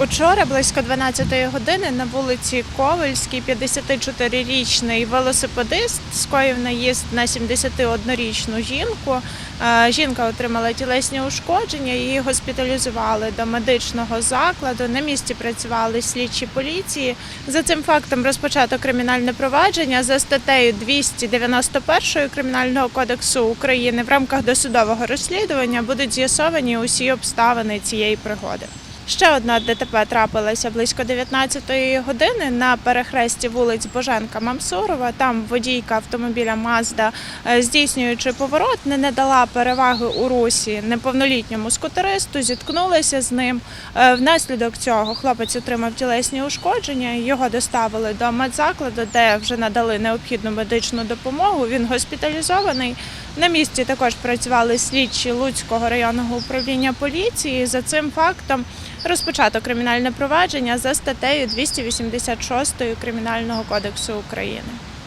Учора близько 12-ї години на вулиці Ковальській 54-річний велосипедист скоїв наїзд на 71-річну жінку. Е, Жінка отримала тілесні ушкодження, її госпіталізували до медичного закладу. На місці працювали слідчі поліції. За цим фактом розпочато кримінальне провадження за статтею 291 Кримінального кодексу України. В рамках досудового розслідування будуть з'ясовані усі обставини цієї пригоди. Ще одна ДТП трапилася близько 19-ї години на перехресті вулиць Боженка Мамсурова. Там водійка автомобіля Мазда, е, здійснюючи поворот, не надала переваги у русі неповнолітньому скутеристу, зіткнулася з ним. Е, Внаслідок цього хлопець отримав тілесні ушкодження. Його доставили до медзакладу, де вже надали необхідну медичну допомогу. Він госпіталізований. На місці також працювали слідчі Луцького районного управління поліції. За цим фактом розпочато кримінальне провадження за статтею 286 Кримінального кодексу України.